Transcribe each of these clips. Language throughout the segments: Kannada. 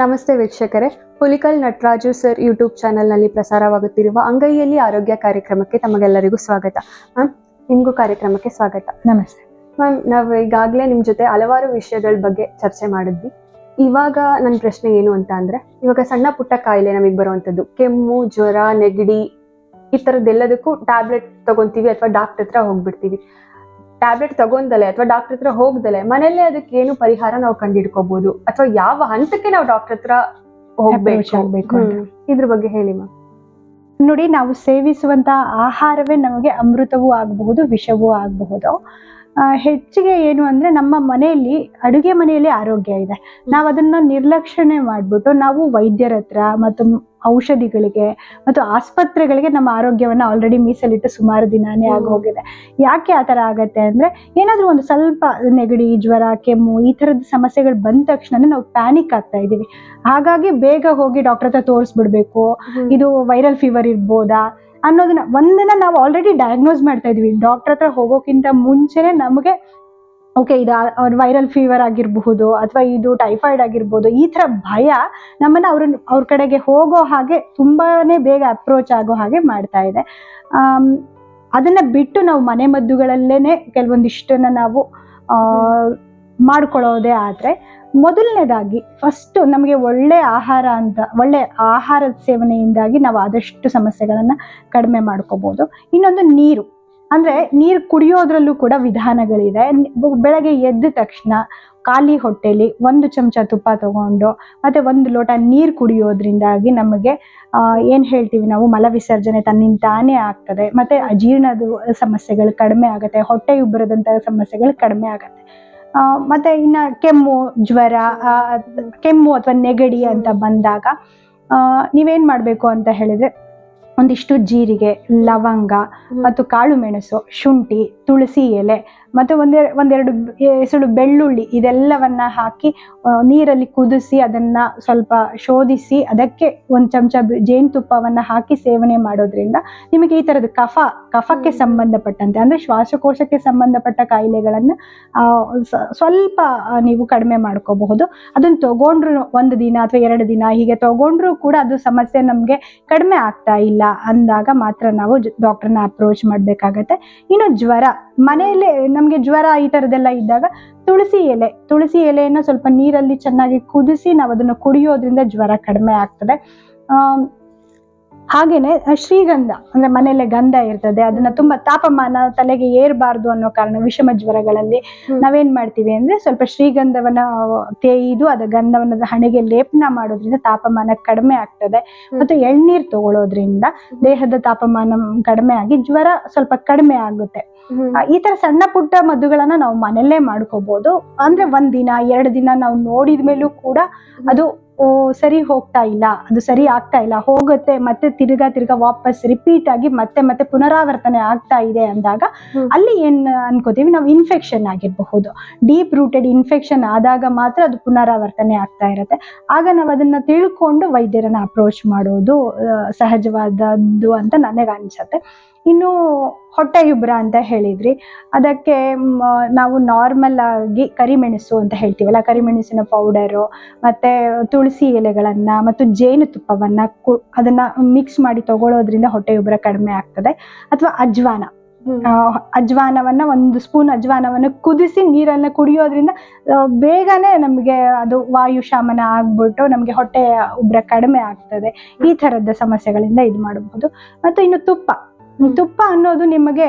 ನಮಸ್ತೆ ವೀಕ್ಷಕರೇ. ಹುಲಿಕಲ್ ನಟರಾಜು ಸರ್ ಯೂಟ್ಯೂಬ್ ಚಾನೆಲ್ನಲ್ಲಿ ಪ್ರಸಾರವಾಗುತ್ತಿರುವ ಅಂಗೈಯಲ್ಲಿ ಆರೋಗ್ಯ ಕಾರ್ಯಕ್ರಮಕ್ಕೆ ತಮಗೆಲ್ಲರಿಗೂ ಸ್ವಾಗತ. ಮ್ಯಾಮ್ ನಿಮಗೂ ಕಾರ್ಯಕ್ರಮಕ್ಕೆ ಸ್ವಾಗತ. ನಮಸ್ತೆ. ಮ್ಯಾಮ್ ನಾವು ಈಗಾಗಲೇ ನಿಮ್ಮ ಜೊತೆ ಹಲವಾರು ವಿಷಯಗಳ ಬಗ್ಗೆ ಚರ್ಚೆ ಮಾಡಿದ್ವಿ. ಇವಾಗ ನನ್ನ ಪ್ರಶ್ನೆ ಏನು ಅಂತ ಅಂದ್ರೆ ಇವಾಗ ಸಣ್ಣ ಪುಟ್ಟ ಕಾಯಿಲೆ ನಮಗೆ ಬರುವಂಥದ್ದು. ಕೆಮ್ಮು ಜ್ವರ ನೆಗಡಿ ಈ ಥರದ್ದೆಲ್ಲದಕ್ಕೂ ಟ್ಯಾಬ್ಲೆಟ್ ತಗೊಂತೀವಿ ಅಥವಾ ಡಾಕ್ಟರ್ ಹತ್ರ ಹೋಗ್ಬಿಡ್ತೀವಿ. ಟ್ಯಾಬ್ಲೆಟ್ ತಗೊಂಡಲೆ ಅಥವಾ ಡಾಕ್ಟರ್ ಹತ್ರ ಹೋಗ್ದಲೆ ಮನೆಯಲ್ಲೇ ಅದಕ್ಕೆ ಏನು ಪರಿಹಾರ ನಾವು ಕಂಡಿಡ್ಕೋಬಹುದು ಅಥವಾ ಯಾವ ಹಂತಕ್ಕೆ ನಾವು ಡಾಕ್ಟರ್ ಹತ್ರ ಹೋಗ್ಬೇಕು. ಇದ್ರ ಬಗ್ಗೆ ಹೇಳಿ ಮ್ಯಾಮ್. ನೋಡಿ ನಾವು ಸೇವಿಸುವಂತ ಆಹಾರವೇ ನಮಗೆ ಅಮೃತವೂ ಆಗಬಹುದು ವಿಷವೂ ಆಗಬಹುದು. ಹೆಚ್ಚಿಗೆ ಏನು ಅಂದ್ರೆ ನಮ್ಮ ಮನೆಯಲ್ಲಿ ಅಡುಗೆ ಮನೆಯಲ್ಲಿ ಆರೋಗ್ಯ ಇದೆ. ನಾವು ಅದನ್ನ ನಿರ್ಲಕ್ಷಣೆ ಮಾಡ್ಬಿಟ್ಟು ನಾವು ವೈದ್ಯರ ಹತ್ರ ಮತ್ತು ಔಷಧಿಗಳಿಗೆ ಮತ್ತು ಆಸ್ಪತ್ರೆಗಳಿಗೆ ನಮ್ಮ ಆರೋಗ್ಯವನ್ನು ಆಲ್ರೆಡಿ ಮೀಸಲಿಟ್ಟು ಸುಮಾರು ದಿನಾನೇ ಆಗಿ ಹೋಗಿದೆ. ಯಾಕೆ ಆ ಥರ ಆಗತ್ತೆ ಅಂದರೆ ಏನಾದರೂ ಒಂದು ಸ್ವಲ್ಪ ನೆಗಡಿ ಜ್ವರ ಕೆಮ್ಮು ಈ ಥರದ ಸಮಸ್ಯೆಗಳು ಬಂದ ತಕ್ಷಣ ನಾವು ಪ್ಯಾನಿಕ್ ಆಗ್ತಾ ಇದ್ದೀವಿ. ಹಾಗಾಗಿ ಬೇಗ ಹೋಗಿ ಡಾಕ್ಟರ್ ಹತ್ರ ತೋರಿಸ್ಬಿಡ್ಬೇಕು. ಇದು ವೈರಲ್ ಫೀವರ್ ಇರ್ಬೋದಾ ಅನ್ನೋದನ್ನ ಒಂದನ್ನ ನಾವು ಆಲ್ರೆಡಿ ಡಯಾಗ್ನೋಸ್ ಮಾಡ್ತಾ ಇದೀವಿ ಡಾಕ್ಟರ್ ಹತ್ರ ಹೋಗೋಕ್ಕಿಂತ ಮುಂಚೆನೆ ನಮಗೆ ಓಕೆ ಇದು ಅವ್ರ ವೈರಲ್ ಫೀವರ್ ಆಗಿರಬಹುದು ಅಥವಾ ಇದು ಟೈಫಾಯ್ಡ್ ಆಗಿರ್ಬೋದು, ಈ ಥರ ಭಯ ನಮ್ಮನ್ನು ಅವ್ರ ಅವ್ರ ಕಡೆಗೆ ಹೋಗೋ ಹಾಗೆ ತುಂಬಾನೇ ಬೇಗ ಅಪ್ರೋಚ್ ಆಗೋ ಹಾಗೆ ಮಾಡ್ತಾ ಇದೆ. ಅದನ್ನು ಬಿಟ್ಟು ನಾವು ಮನೆ ಮದ್ದುಗಳಲ್ಲೇನೆ ಕೆಲವೊಂದಿಷ್ಟನ್ನ ನಾವು ಮಾಡ್ಕೊಳ್ಳೋದೇ ಆದ್ರೆ ಮೊದಲನೇದಾಗಿ ಫಸ್ಟ್ ನಮಗೆ ಒಳ್ಳೆ ಆಹಾರ ಅಂತ, ಒಳ್ಳೆ ಆಹಾರದ ಸೇವನೆಯಿಂದಾಗಿ ನಾವು ಆದಷ್ಟು ಸಮಸ್ಯೆಗಳನ್ನು ಕಡಿಮೆ ಮಾಡ್ಕೋಬಹುದು ಇನ್ನೊಂದು ನೀರು. ಅಂದ್ರೆ ನೀರು ಕುಡಿಯೋದ್ರಲ್ಲೂ ಕೂಡ ವಿಧಾನಗಳಿದೆ. ಬೆಳಗ್ಗೆ ಎದ್ದ ತಕ್ಷಣ ಖಾಲಿ ಹೊಟ್ಟೆಲಿ ಒಂದು ಚಮಚ ತುಪ್ಪ ತಗೊಂಡು ಮತ್ತೆ ಒಂದು ಲೋಟ ನೀರು ಕುಡಿಯೋದ್ರಿಂದಾಗಿ ನಮಗೆ ಏನು ಹೇಳ್ತೀವಿ ನಾವು ಮಲ ವಿಸರ್ಜನೆ ತನ್ನಿಂದ ತಾನೇ ಆಗ್ತದೆ. ಮತ್ತೆ ಅಜೀರ್ಣದ ಸಮಸ್ಯೆಗಳು ಕಡಿಮೆ ಆಗುತ್ತೆ, ಹೊಟ್ಟೆ ಉಬ್ಬರದಂತಹ ಸಮಸ್ಯೆಗಳು ಕಡಿಮೆ ಆಗುತ್ತೆ. ಮತ್ತೆ ಇನ್ನ ಕೆಮ್ಮು, ಜ್ವರ ಕೆಮ್ಮು ಅಥವಾ ನೆಗಡಿ ಅಂತ ಬಂದಾಗ ನೀವೇನ್ ಮಾಡ್ಬೇಕು ಅಂತ ಹೇಳಿದ್ರೆ ಒಂದಿಷ್ಟು ಜೀರಿಗೆ ಲವಂಗ ಮತ್ತು ಕಾಳು ಮೆಣಸು ಶುಂಠಿ ತುಳಸಿ ಎಲೆ ಮತ್ತು ಒಂದೆರಡು ಒಂದೆರಡು ಎಸಳು ಬೆಳ್ಳುಳ್ಳಿ ಇದೆಲ್ಲವನ್ನ ಹಾಕಿ ನೀರಲ್ಲಿ ಕುದಿಸಿ ಅದನ್ನ ಸ್ವಲ್ಪ ಶೋಧಿಸಿ ಅದಕ್ಕೆ ಒಂದು ಚಮಚ ಜೇನುತುಪ್ಪವನ್ನು ಹಾಕಿ ಸೇವನೆ ಮಾಡೋದ್ರಿಂದ ನಿಮಗೆ ಈ ತರದ ಕಫ ಕಫಕ್ಕೆ ಸಂಬಂಧಪಟ್ಟಂತೆ ಅಂದ್ರೆ ಶ್ವಾಸಕೋಶಕ್ಕೆ ಸಂಬಂಧಪಟ್ಟ ಕಾಯಿಲೆಗಳನ್ನ ಸ್ವಲ್ಪ ನೀವು ಕಡಿಮೆ ಮಾಡ್ಕೋಬಹುದು. ಅದನ್ನ ತಗೊಂಡ್ರು ಒಂದು ದಿನ ಅಥವಾ ಎರಡು ದಿನ ಹೀಗೆ ತಗೊಂಡ್ರು ಕೂಡ ಅದು ಸಮಸ್ಯೆ ನಮಗೆ ಕಡಿಮೆ ಆಗ್ತಾ ಇಲ್ಲ. ಅಂದಾಗ ಮಾತ್ರ ನಾವು ಡಾಕ್ಟರ್ನ ಅಪ್ರೋಚ್ ಮಾಡಬೇಕಾಗತ್ತೆ. ಇನ್ನು ಜ್ವರ, ಮನೆಯಲ್ಲೇ ನಮಗೆ ಜ್ವರ ಈ ಥರದ್ದೆಲ್ಲ ಇದ್ದಾಗ ತುಳಸಿ ಎಲೆ, ತುಳಸಿ ಎಲೆಯನ್ನು ಸ್ವಲ್ಪ ನೀರಲ್ಲಿ ಚೆನ್ನಾಗಿ ಕುದಿಸಿ ನಾವು ಅದನ್ನು ಕುಡಿಯೋದ್ರಿಂದ ಜ್ವರ ಕಡಿಮೆ ಆಗ್ತದೆ. ಹಾಗೇನೆ ಶ್ರೀಗಂಧ ಅಂದ್ರೆ ಮನೆಯಲ್ಲೇ ಗಂಧ ಇರ್ತದೆ ಅದನ್ನ ತುಂಬಾ ತಾಪಮಾನ ತಲೆಗೆ ಏರಬಾರ್ದು ಅನ್ನೋ ಕಾರಣ ವಿಷಮ ಜ್ವರಗಳಲ್ಲಿ. ನಾವೇನ್ ಮಾಡ್ತೀವಿ ಅಂದ್ರೆ ಸ್ವಲ್ಪ ಶ್ರೀಗಂಧವನ್ನ ತೇಯ್ದು ಅದ ಗಂಧವನ್ನ ಹಣೆಗೆ ಲೇಪನ ಮಾಡೋದ್ರಿಂದ ತಾಪಮಾನ ಕಡಿಮೆ ಆಗ್ತದೆ. ಮತ್ತು ಎಳ್ನೀರ್ ತಗೊಳ್ಳೋದ್ರಿಂದ ದೇಹದ ತಾಪಮಾನ ಕಡಿಮೆ ಆಗಿ ಜ್ವರ ಸ್ವಲ್ಪ ಕಡಿಮೆ ಆಗುತ್ತೆ. ಈ ತರ ಸಣ್ಣ ಪುಟ್ಟ ಮದ್ದುಗಳನ್ನ ನಾವು ಮನೆಯಲ್ಲೇ ಮಾಡ್ಕೋಬಹುದು ಅಂದ್ರೆ ಒಂದ್ ದಿನ ಎರಡು ದಿನ ನಾವು ನೋಡಿದ ಮೇಲೂ ಕೂಡ ಅದು ಓ, ಸರಿ ಹೋಗ್ತಾ ಇಲ್ಲ. ಅದು ಸರಿ ಆಗ್ತಾ ಇಲ್ಲ. ಹೋಗುತ್ತೆ ಮತ್ತೆ ತಿರ್ಗಾ ತಿರ್ಗಾ ವಾಪಸ್ ರಿಪೀಟ್ ಆಗಿ ಮತ್ತೆ ಮತ್ತೆ ಪುನರಾವರ್ತನೆ ಆಗ್ತಾ ಇದೆ ಅಂದಾಗ ಅಲ್ಲಿ ಏನ್ ಅನ್ಕೋತೀವಿ? ನಾವು ಇನ್ಫೆಕ್ಷನ್ ಆಗಿರಬಹುದು. ಡೀಪ್ ರೂಟೆಡ್ ಇನ್ಫೆಕ್ಷನ್ ಆದಾಗ ಮಾತ್ರ ಅದು ಪುನರಾವರ್ತನೆ ಆಗ್ತಾ ಇರುತ್ತೆ. ಆಗ ನಾವು ಅದನ್ನ ತಿಳ್ಕೊಂಡು ವೈದ್ಯರನ್ನ ಅಪ್ರೋಚ್ ಮಾಡೋದು ಸಹಜವಾದದ್ದು ಅಂತ ನನಗೆ ಅನ್ಸತ್ತೆ. ಇನ್ನು ಹೊಟ್ಟೆ ಉಬ್ರ ಅಂತ ಹೇಳಿದ್ರಿ. ಅದಕ್ಕೆ ನಾವು ನಾರ್ಮಲ್ ಆಗಿ ಕರಿಮೆಣಸು ಅಂತ ಹೇಳ್ತೀವಲ್ಲ ಕರಿಮೆಣಸಿನ ಪೌಡರು ಮತ್ತೆ ತುಳಸಿ ಎಲೆಗಳನ್ನ ಮತ್ತು ಜೇನುತುಪ್ಪವನ್ನ ಕು ಅದನ್ನ ಮಿಕ್ಸ್ ಮಾಡಿ ತಗೊಳ್ಳೋದ್ರಿಂದ ಹೊಟ್ಟೆ ಉಬ್ರ ಕಡಿಮೆ ಆಗ್ತದೆ. ಅಥವಾ ಅಜ್ವಾನ. ಅಜ್ವಾನವನ್ನು ಒಂದು ಸ್ಪೂನ್ ಅಜ್ವಾನವನ್ನು ಕುದಿಸಿ ನೀರನ್ನ ಕುಡಿಯೋದ್ರಿಂದ ಬೇಗನೆ ನಮಗೆ ಅದು ವಾಯು ಶಾಮನ ಆಗ್ಬಿಟ್ಟು ನಮಗೆ ಹೊಟ್ಟೆ ಉಬ್ರ ಕಡಿಮೆ ಆಗ್ತದೆ. ಈ ತರದ ಸಮಸ್ಯೆಗಳಿಂದ ಇದು ಮಾಡಬಹುದು ಮತ್ತು ಇನ್ನು ತುಪ್ಪ. ತುಪ್ಪ ಅನ್ನೋದು ನಿಮಗೆ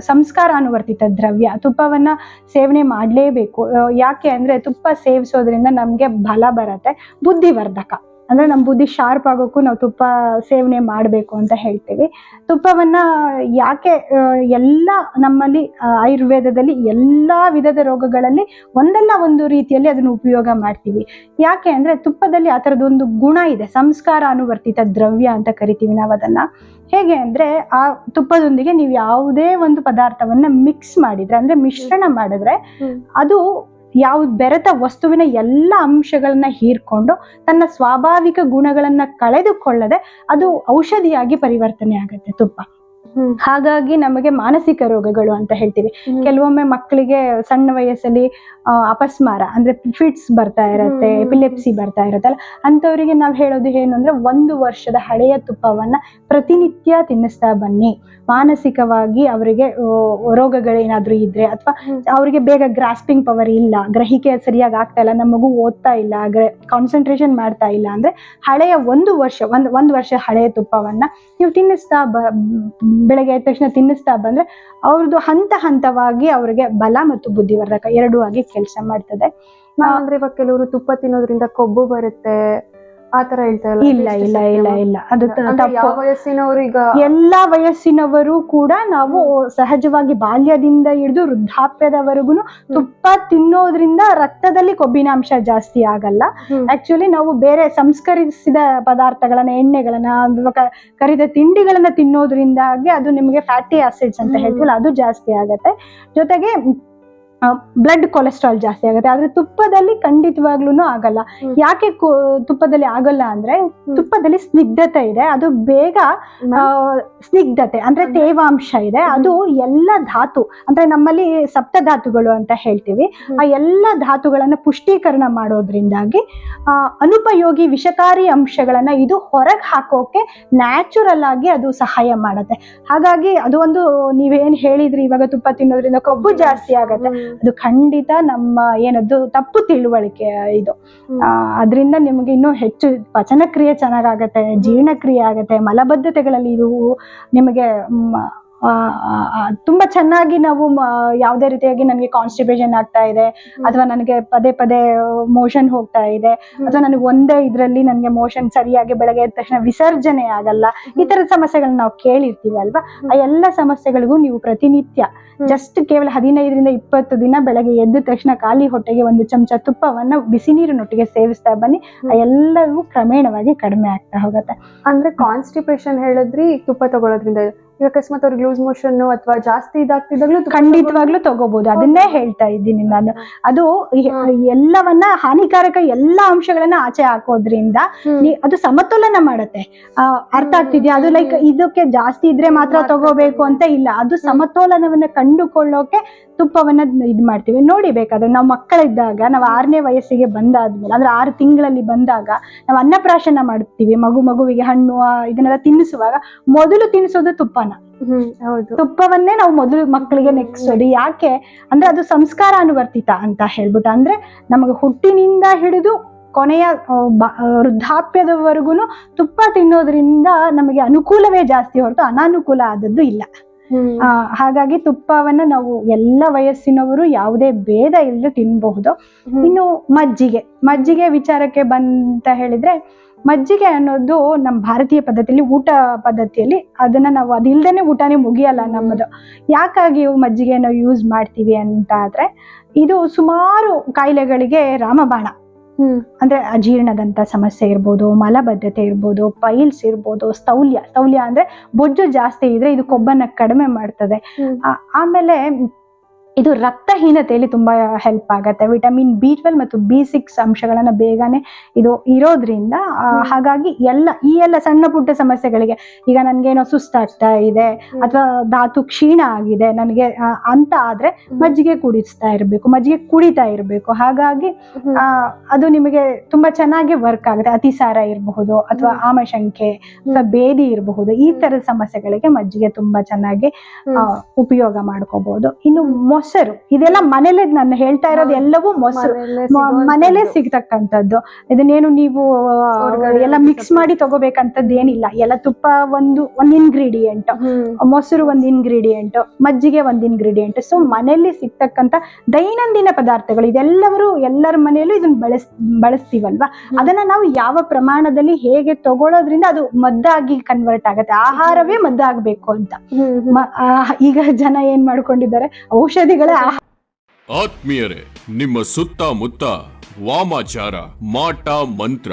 ಸಂಸ್ಕಾರ ಅನುವರ್ತಿತ ದ್ರವ್ಯ. ತುಪ್ಪವನ್ನ ಸೇವನೆ ಮಾಡಲೇಬೇಕು. ಯಾಕೆ ಅಂದ್ರೆ ತುಪ್ಪ ಸೇವಿಸೋದ್ರಿಂದ ನಮ್ಗೆ ಬಲ ಬರತ್ತೆ. ಬುದ್ಧಿವರ್ಧಕ. ಅಂದ್ರೆ ನಮ್ಮ ಬುದ್ಧಿ ಶಾರ್ಪ್ ಆಗೋಕ್ಕೂ ನಾವು ತುಪ್ಪ ಸೇವನೆ ಮಾಡಬೇಕು ಅಂತ ಹೇಳ್ತೀವಿ. ತುಪ್ಪವನ್ನ ಯಾಕೆ ಎಲ್ಲ ನಮ್ಮಲ್ಲಿ ಆಯುರ್ವೇದದಲ್ಲಿ ಎಲ್ಲ ವಿಧದ ರೋಗಗಳಲ್ಲಿ ಒಂದಲ್ಲ ಒಂದು ರೀತಿಯಲ್ಲಿ ಅದನ್ನು ಉಪಯೋಗ ಮಾಡ್ತೀವಿ. ಯಾಕೆ ಅಂದ್ರೆ ತುಪ್ಪದಲ್ಲಿ ಆ ಥರದೊಂದು ಗುಣ ಇದೆ ಸಂಸ್ಕಾರ ಅನುವರ್ತಿತ ದ್ರವ್ಯ ಅಂತ ಕರಿತೀವಿ ನಾವು ಅದನ್ನ. ಹೇಗೆ ಅಂದ್ರೆ ಆ ತುಪ್ಪದೊಂದಿಗೆ ನೀವು ಯಾವುದೇ ಒಂದು ಪದಾರ್ಥವನ್ನ ಮಿಕ್ಸ್ ಮಾಡಿದ್ರೆ ಅಂದ್ರೆ ಮಿಶ್ರಣ ಮಾಡಿದ್ರೆ ಅದು ಯಾವ ಬೆರೆತ ವಸ್ತುವಿನ ಎಲ್ಲ ಅಂಶಗಳನ್ನ ಹೀರ್ಕೊಂಡು ತನ್ನ ಸ್ವಾಭಾವಿಕ ಗುಣಗಳನ್ನ ಕಳೆದುಕೊಳ್ಳದೆ ಅದು ಔಷಧಿಯಾಗಿ ಪರಿವರ್ತನೆ ಆಗುತ್ತೆ ತುಪ್ಪ. ಹಾಗಾಗಿ ನಮಗೆ ಮಾನಸಿಕ ರೋಗಗಳು ಅಂತ ಹೇಳ್ತೀವಿ ಕೆಲವೊಮ್ಮೆ ಮಕ್ಕಳಿಗೆ ಸಣ್ಣ ವಯಸ್ಸಲ್ಲಿ ಅಪಸ್ಮಾರ ಅಂದ್ರೆ ಫಿಟ್ಸ್ ಬರ್ತಾ ಇರತ್ತೆ. ಎಪಿಲೆಪ್ಸಿ ಬರ್ತಾ ಇರತ್ತಲ್ಲ ಅಂತವರಿಗೆ ನಾವು ಹೇಳೋದು ಏನು ಅಂದ್ರೆ ಒಂದು ವರ್ಷದ ಹಳೆಯ ತುಪ್ಪವನ್ನ ಪ್ರತಿನಿತ್ಯ ತಿನ್ನಿಸ್ತಾ ಬನ್ನಿ ಮಾನಸಿಕವಾಗಿ ಅವರಿಗೆ ರೋಗಗಳೇನಾದ್ರೂ ಇದ್ರೆ ಅಥವಾ. ಅವರಿಗೆ ಬೇಗ ಗ್ರಾಸ್ಪಿಂಗ್ ಪವರ್ ಇಲ್ಲ ಗ್ರಹಿಕೆ ಸರಿಯಾಗಿ ಆಗ್ತಾ ಇಲ್ಲ ನಮ್ಮ ಮಗು ಓದ್ತಾ ಇಲ್ಲ ಕಾನ್ಸಂಟ್ರೇಷನ್ ಮಾಡ್ತಾ ಇಲ್ಲ ಅಂದ್ರೆ ಹಳೆಯ ಒಂದು ವರ್ಷ ಒಂದು ಒಂದು ವರ್ಷ ಹಳೆಯ ತುಪ್ಪವನ್ನ ನೀವು ತಿನ್ನಿಸ್ತಾ ಬ ಬೆಳಗ್ಗೆ ಎದ್ದ ತಕ್ಷಣ ತಿನ್ನಿಸ್ತಾ ಬಂದ್ರೆ ಅವ್ರದ್ದು ಹಂತ ಹಂತವಾಗಿ ಅವರಿಗೆ ಬಲ ಮತ್ತು ಬುದ್ಧಿವರ್ಧಕ ಎರಡೂ ಆಗಿ ಕೆಲಸ ಮಾಡ್ತದೆ. ಅಂದ್ರೆ ಇವಾಗ ಕೆಲವರು ತುಪ್ಪ ತಿನ್ನೋದ್ರಿಂದ ಕೊಬ್ಬು ಬರುತ್ತೆ. ಆತರ ಹೇಳ್ತಾ ಇಲ್ಲ ಇಲ್ಲ ಇಲ್ಲ ಇಲ್ಲ. ಅದು ವಯಸ್ಸಿನವರು ಈಗ ಎಲ್ಲಾ ವಯಸ್ಸಿನವರು ಕೂಡ ನಾವು ಸಹಜವಾಗಿ ಬಾಲ್ಯದಿಂದ ಹಿಡಿದು ವೃದ್ಧಾಪ್ಯದವರೆಗೂ ತುಪ್ಪ ತಿನ್ನೋದ್ರಿಂದ ರಕ್ತದಲ್ಲಿ ಕೊಬ್ಬಿನಾಂಶ ಜಾಸ್ತಿ ಆಗಲ್ಲ. ಆಕ್ಚುಲಿ ನಾವು ಬೇರೆ ಸಂಸ್ಕರಿಸಿದ ಪದಾರ್ಥಗಳನ್ನ ಎಣ್ಣೆಗಳನ್ನ ಅಥವಾ ಕರಿದ ತಿಂಡಿಗಳನ್ನ ತಿನ್ನೋದ್ರಿಂದಾಗಿ ಅದು ನಿಮಗೆ ಫ್ಯಾಟಿ ಆಸಿಡ್ಸ್ ಅಂತ ಹೇಳ್ತಿಲ್ಲ ಹೇಳ್ತೀವಲ್ಲ ಅದು ಜಾಸ್ತಿ ಆಗತ್ತೆ. ಜೊತೆಗೆ ಬ್ಲಡ್ ಕೊಲೆಸ್ಟ್ರಾಲ್ ಜಾಸ್ತಿ ಆಗುತ್ತೆ. ಆದ್ರೆ ತುಪ್ಪದಲ್ಲಿ ಖಂಡಿತವಾಗ್ಲೂ ಆಗಲ್ಲ. ಯಾಕೆ ತುಪ್ಪದಲ್ಲಿ ಆಗಲ್ಲ ಅಂದ್ರೆ ತುಪ್ಪದಲ್ಲಿ ಸ್ನಿಗ್ಧತೆ ಇದೆ. ಅದು ಬೇಗ ಆ, ಸ್ನಿಗ್ಧತೆ ಅಂದ್ರೆ? ತೇವಾಂಶ ಇದೆ. ಅದು ಎಲ್ಲ ಧಾತು ಅಂದ್ರೆ ನಮ್ಮಲ್ಲಿ ಸಪ್ತ ಧಾತುಗಳು ಅಂತ ಹೇಳ್ತೀವಿ. ಆ ಎಲ್ಲ ಧಾತುಗಳನ್ನ ಪುಷ್ಟೀಕರಣ ಮಾಡೋದ್ರಿಂದಾಗಿ ಆ, ಅನುಪಯೋಗಿ ವಿಷಕಾರಿ ಅಂಶಗಳನ್ನ ಇದು ಹೊರಗೆ ಹಾಕೋಕೆ ನ್ಯಾಚುರಲ್ ಆಗಿ ಅದು ಸಹಾಯ ಮಾಡುತ್ತೆ. ಹಾಗಾಗಿ ಅದು ಒಂದು ನೀವೇನ್ ಹೇಳಿದ್ರಿ ಇವಾಗ ತುಪ್ಪ ತಿನ್ನೋದ್ರಿಂದ ಕೊಬ್ಬು ಜಾಸ್ತಿ ಆಗತ್ತೆ. ಅದು ಖಂಡಿತ ನಮ್ಮ ಏನದು ತಪ್ಪು ತಿಳುವಳಿಕೆ ಇದು. ಅದರಿಂದ ನಿಮಗೆ ಇನ್ನೂ ಹೆಚ್ಚು ಪಚನಕ್ರಿಯೆ ಚೆನ್ನಾಗಾಗತ್ತೆ ಜೀರ್ಣಕ್ರಿಯೆ ಆಗತ್ತೆ ಮಲಬದ್ಧತೆಗಳಲ್ಲಿ ಇದು ನಿಮಗೆ ತುಂಬಾ ಚೆನ್ನಾಗಿ ನಾವು ಯಾವುದೇ ರೀತಿಯಾಗಿ ನನಗೆ ಕಾನ್ಸ್ಟಿಪೇಷನ್ ಆಗ್ತಾ ಇದೆ ಅಥವಾ ನನಗೆ ಪದೇ ಪದೇ ಮೋಷನ್ ಹೋಗ್ತಾ ಇದೆ ಅಥವಾ ನನಗೆ ಒಂದೇ ಇದರಲ್ಲಿ ನನಗೆ ಮೋಷನ್ ಸರಿಯಾಗಿ ಬೆಳಗ್ಗೆ ಎದ್ದ ತಕ್ಷಣ ವಿಸರ್ಜನೆ ಆಗಲ್ಲ ಈ ತರದ ಸಮಸ್ಯೆಗಳನ್ನ ನಾವು ಕೇಳಿರ್ತೀವಿ ಅಲ್ವಾ? ಆ ಎಲ್ಲ ಸಮಸ್ಯೆಗಳಿಗೂ ನೀವು ಪ್ರತಿನಿತ್ಯ ಜಸ್ಟ್ ಕೇವಲ ಹದಿನೈದರಿಂದ ಇಪ್ಪತ್ತು ದಿನ ಬೆಳಗ್ಗೆ ಎದ್ದ ತಕ್ಷಣ ಖಾಲಿ ಹೊಟ್ಟೆಗೆ ಒಂದು ಚಮಚ ತುಪ್ಪವನ್ನು ಬಿಸಿ ನೀರಿನೊಟ್ಟಿಗೆ ಸೇವಿಸ್ತಾ ಬನ್ನಿ ಆ ಎಲ್ಲವೂ ಕ್ರಮೇಣವಾಗಿ ಕಡಿಮೆ ಆಗ್ತಾ ಹೋಗುತ್ತೆ. ಅಂದ್ರೆ ಕಾನ್ಸ್ಟಿಪೇಷನ್ ಹೇಳಿದ್ರಿ ತುಪ್ಪ ತಗೊಳ್ಳೋದ್ರಿಂದ ಅಕಸ್ಮಾತ್ ಅವ್ರಿಗೆ ಲೂಸ್ ಮೋಷನ್ ಅಥವಾ ಜಾಸ್ತಿ ಇದಾಗ್ತಿದ್ದಾಗ್ಲೂ ಖಂಡಿತವಾಗ್ಲೂ ತಗೋಬಹುದು ಅದನ್ನೇ ಹೇಳ್ತಾ ಇದ್ದೀನಿ ನಾನು. ಅದು ಎಲ್ಲವನ್ನ ಹಾನಿಕಾರಕ ಎಲ್ಲಾ ಅಂಶಗಳನ್ನ ಆಚೆ ಹಾಕೋದ್ರಿಂದ ಅದು ಸಮತೋಲನ ಮಾಡುತ್ತೆ. ಅರ್ಥ. ಆಗ್ತಿದ್ಯಾ? ಅದು ಲೈಕ್ ಇದಕ್ಕೆ ಜಾಸ್ತಿ ಇದ್ರೆ ಮಾತ್ರ ಮಾತ್ರ ತಗೋಬೇಕು ಅಂತ ಇಲ್ಲ. ಅದು ಸಮತೋಲನವನ್ನ ಕಂಡುಕೊಳ್ಳೋಕೆ ತುಪ್ಪವನ್ನ ಇದ್ ಮಾಡ್ತೀವಿ. ನೋಡಿ ಬೇಕಾದ್ರೆ ನಾವು ಮಕ್ಕಳಿದ್ದಾಗ ನಾವು ಆರನೇ ವಯಸ್ಸಿಗೆ ಬಂದಾದ್ಮೇಲೆ ಅಂದ್ರೆ ಆರು ತಿಂಗಳಲ್ಲಿ ಬಂದಾಗ ನಾವು ಅನ್ನಪ್ರಾಶನ ಮಾಡ್ತೀವಿ. ಮಗು ಮಗುವಿಗೆ ಹಣ್ಣು ಇದನ್ನೆಲ್ಲ ತಿನ್ನಿಸುವಾಗ ಮೊದಲು ತಿನ್ನಿಸೋದು ತುಪ್ಪನ. ಹೌದು. ತುಪ್ಪವನ್ನೇ ನಾವು ಮೊದಲು ಮಕ್ಕಳಿಗೆ ನೆಕ್ಸೋದು ಯಾಕೆ? ಅಂದ್ರೆ ಅದು ಸಂಸ್ಕಾರ ಅನುವರ್ತಿತ ಅಂತ ಹೇಳ್ಬಿಟ್ಟು ಅಂದ್ರೆ ನಮಗೆ ಹುಟ್ಟಿನಿಂದ ಹಿಡಿದು ಕೊನೆಯ ವೃದ್ಧಾಪ್ಯದವರೆಗೂ ತುಪ್ಪ ತಿನ್ನೋದ್ರಿಂದ ನಮಗೆ ಅನುಕೂಲವೇ ಜಾಸ್ತಿ ಹೊರತು ಅನಾನುಕೂಲ ಆದದ್ದು ಇಲ್ಲ. ಹಾಗಾಗಿ ತುಪ್ಪವನ್ನ ನಾವು ಎಲ್ಲ ವಯಸ್ಸಿನವರು ಯಾವುದೇ ಭೇದ ಇಲ್ಲದೆ ತಿನ್ನಬಹುದು ಇನ್ನು ಮಜ್ಜಿಗೆ ಮಜ್ಜಿಗೆ ವಿಚಾರಕ್ಕೆ ಬಂತ ಹೇಳಿದ್ರೆ ಮಜ್ಜಿಗೆ ಅನ್ನೋದು ನಮ್ಮ ಭಾರತೀಯ ಪದ್ಧತಿಯಲ್ಲಿ ಊಟ ಪದ್ಧತಿಯಲ್ಲಿ ಅದನ್ನ ನಾವು ಅದಿಲ್ದೇನೆ ಊಟನೇ ಮುಗಿಯಲ್ಲ ನಮ್ಮದು. ಯಾಕಾಗಿ ಮಜ್ಜಿಗೆಯನ್ನು ಮಜ್ಜಿಗೆ ನಾವು ಯೂಸ್ ಮಾಡ್ತೀವಿ ಅಂತ ಆದ್ರೆ ಇದು ಸುಮಾರು ಕಾಯಿಲೆಗಳಿಗೆ ರಾಮಬಾಣ. ಅಂದ್ರೆ ಅಜೀರ್ಣದಂತ ಸಮಸ್ಯೆ ಇರ್ಬೋದು ಮಲಬದ್ಧತೆ ಇರ್ಬೋದು ಪೈಲ್ಸ್ ಇರ್ಬೋದು ಸ್ಥೌಲ್ಯ. ಸ್ಥೌಲ್ಯ ಅಂದ್ರೆ ಬೊಜ್ಜು ಜಾಸ್ತಿ ಇದ್ರೆ ಇದು ಕೊಬ್ಬನ್ನ ಕಡಿಮೆ ಮಾಡ್ತದೆ. ಆಮೇಲೆ ಇದು ರಕ್ತಹೀನತೆಯಲ್ಲಿ ತುಂಬಾ ಹೆಲ್ಪ್ ಆಗತ್ತೆ. ವಿಟಮಿನ್ ಬಿ ಟ್ವೆಲ್ ಮತ್ತು ಬಿ ಸಿಕ್ಸ್ ಅಂಶಗಳನ್ನ ಬೇಗನೆ ಇದು ಇರೋದ್ರಿಂದ ಹಾಗಾಗಿ ಎಲ್ಲ ಈ ಎಲ್ಲ ಸಣ್ಣ ಪುಟ್ಟ ಸಮಸ್ಯೆಗಳಿಗೆ ಈಗ ನನಗೇನೋ ಸುಸ್ತಾಗ್ತಾ ಇದೆ ಅಥವಾ ಧಾತು ಕ್ಷೀಣ ಆಗಿದೆ ನನಗೆ ಅಂತ ಆದ್ರೆ ಮಜ್ಜಿಗೆ ಕುಡಿಸ್ತಾ ಇರಬೇಕು ಮಜ್ಜಿಗೆ ಕುಡಿತಾ ಇರಬೇಕು. ಹಾಗಾಗಿ ಅದು ನಿಮಗೆ ತುಂಬಾ ಚೆನ್ನಾಗಿ ವರ್ಕ್ ಆಗುತ್ತೆ. ಅತಿಸಾರ ಇರಬಹುದು ಅಥವಾ ಆಮಶಂಕೆ ಅಥವಾ ಬೇದಿ ಇರಬಹುದು. ಈ ತರದ ಸಮಸ್ಯೆಗಳಿಗೆ ಮಜ್ಜಿಗೆ ತುಂಬಾ ಚೆನ್ನಾಗಿ ಉಪಯೋಗ ಮಾಡ್ಕೋಬಹುದು ಇನ್ನು. ಮೊಸರು. ಇದೆಲ್ಲ ಮನೇಲೆ ನಾನು ಹೇಳ್ತಾ ಇರೋದು ಎಲ್ಲವೂ ಮೊಸರು. ಮನೇಲೆ. ಸಿಗ್ತಕ್ಕಂಥದ್ದು. ಇದನ್ನೇನು ನೀವು ಎಲ್ಲ ಮಿಕ್ಸ್ ಮಾಡಿ ತಗೋಬೇಕಂತದ್ದು ಏನಿಲ್ಲ. ಎಲ್ಲ ತುಪ್ಪ ಒಂದು ಒಂದ್ ಇಂಗ್ರೀಡಿಯೆಂಟ್ ಮೊಸರು ಒಂದು ಇಂಗ್ರೀಡಿಯೆಂಟ್ ಮಜ್ಜಿಗೆ ಒಂದು ಇನ್ಗ್ರೀಡಿಯೆಂಟ್ ಸೊ ಮನೆಯಲ್ಲಿ ಸಿಗ್ತಕ್ಕಂಥ ದೈನಂದಿನ ಪದಾರ್ಥಗಳು. ಇದೆಲ್ಲವರು ಎಲ್ಲರ ಮನೆಯಲ್ಲೂ ಇದನ್ನ ಬಳಸ್ ಬಳಸ್ತೀವಲ್ವಾ? ಅದನ್ನ ನಾವು ಯಾವ ಪ್ರಮಾಣದಲ್ಲಿ ಹೇಗೆ ತಗೊಳ್ಳೋದ್ರಿಂದ ಅದು ಮದ್ದಾಗಿ ಕನ್ವರ್ಟ್ ಆಗುತ್ತೆ. ಆಹಾರವೇ ಮದ್ದಾಗಬೇಕು ಅಂತ. ಈಗ ಜನ ಏನ್ ಮಾಡ್ಕೊಂಡಿದ್ದಾರೆ? ಔಷಧಿಗಳೇ ಆಹಾರ ಆತ್ಮೀಯರೇ ನಿಮ್ಮ ಸುತ್ತಮುತ್ತ ವಾಮಾಚಾರ ಮಾಟ ಮಂತ್ರ